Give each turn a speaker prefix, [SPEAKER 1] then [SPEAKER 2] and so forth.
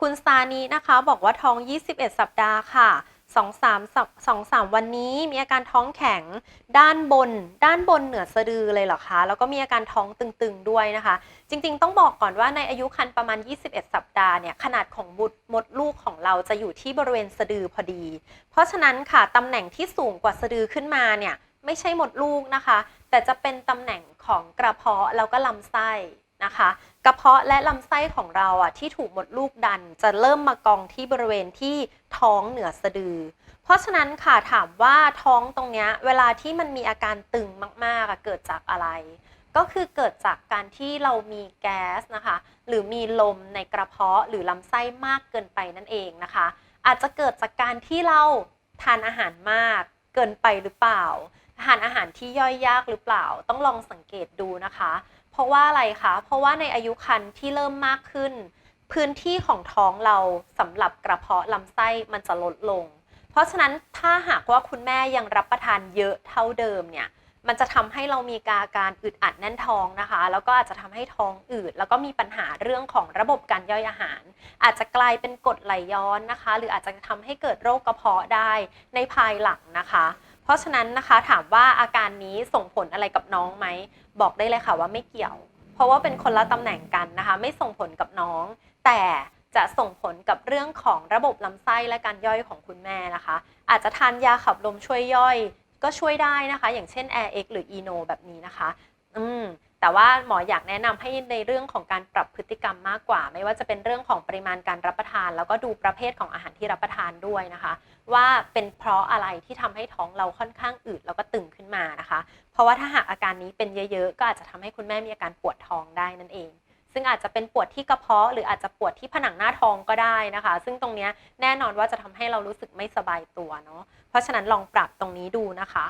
[SPEAKER 1] คุณซานีนะคะบอกว่าท้อง 21 สัปดาห์ค่ะสองสามสองสามวันนี้มีอาการท้องแข็งด้านบน ด้านบนเหนือสะดือเลยเหรอคะ แล้วก็มีอาการท้องตึงๆด้วยนะคะ จริงๆ ต้องบอกก่อนว่าในอายุครรภ์ประมาณ 21 สัปดาห์เนี่ยขนาดของมดมดลูกของเราจะอยู่ที่บริเวณสะดือพอดี เพราะฉะนั้นค่ะตำแหน่งที่สูงกว่าสะดือขึ้นมาเนี่ยไม่ใช่มดลูกนะคะ แต่จะเป็นตำแหน่งของกระเพาะแล้วก็ลำไส้ นะคะกระเพาะและลำไส้ของเราอะที่ถูกมดลูกดัน จะเริ่มมากองที่บริเวณที่ท้องเหนือสะดือ เพราะฉะนั้นค่ะถามว่าท้องตรงเนี้ยเวลาที่มันมีอาการตึงมากๆเกิดจากอะไร ก็คือเกิดจากการที่เรามีแก๊สนะคะ หรือมีลมในกระเพาะหรือลำไส้มากเกินไปนั่นเองนะคะ อาจจะเกิดจากการที่เราทานอาหารมากเกินไปหรือเปล่าทานอาหารที่ย่อยยากหรือเปล่า ต้องลองสังเกตดูนะคะ เพราะว่าอะไรคะ เพราะว่าในอายุครรภ์ที่เริ่มมากขึ้น พื้นที่ของท้องเราสำหรับกระเพาะลำไส้มันจะลดลง เพราะฉะนั้นถ้าหากว่าคุณแม่ยังรับประทานเยอะเท่าเดิมเนี่ยมันจะทำให้เรามีอาการอึดอัดแน่นท้องนะคะ แล้วก็อาจจะทำให้ท้องอืด แล้วก็มีปัญหาเรื่องของระบบการย่อยอาหาร อาจจะกลายเป็นกรดไหลย้อนนะคะ หรืออาจจะทำให้เกิดโรคกระเพาะได้ในภายหลังนะคะ เพราะฉะนั้นนะคะถามว่าอาการนี้ส่งผลอะไรกับน้องไหม บอกได้เลยค่ะว่าไม่เกี่ยว เพราะว่าเป็นคนละตำแหน่งกันนะคะ ไม่ส่งผลกับน้อง แต่จะส่งผลกับเรื่องของระบบลำไส้และการย่อยของคุณแม่นะคะ อาจจะทานยาขับลมช่วยย่อย ก็ช่วยได้นะคะ อย่างเช่น Air X หรือ Eno แบบนี้นะคะ อืมแต่ว่าหมออยากแนะนำให้ในเรื่องของการปรับพฤติกรรมมากกว่า ไม่ว่าจะเป็นเรื่องของปริมาณการรับประทาน แล้วก็ดูประเภทของอาหารที่รับประทานด้วยนะคะ ว่าเป็นเพราะอะไรที่ทำให้ท้องเราค่อนข้างอืดแล้วก็ตึงขึ้นมานะคะ เพราะว่าถ้าหากอาการนี้เป็นเยอะๆ ก็อาจจะทำให้คุณแม่มีอาการปวดท้องได้นั่นเอง ซึ่งอาจจะเป็นปวดที่กระเพาะ หรืออาจจะปวดที่ผนังหน้าท้องก็ได้นะคะ ซึ่งตรงเนี้ยแน่นอนว่าจะทำให้เรารู้สึกไม่สบายตัวเนาะเพราะฉะนั้นลองปรับตรงนี้ดูนะคะ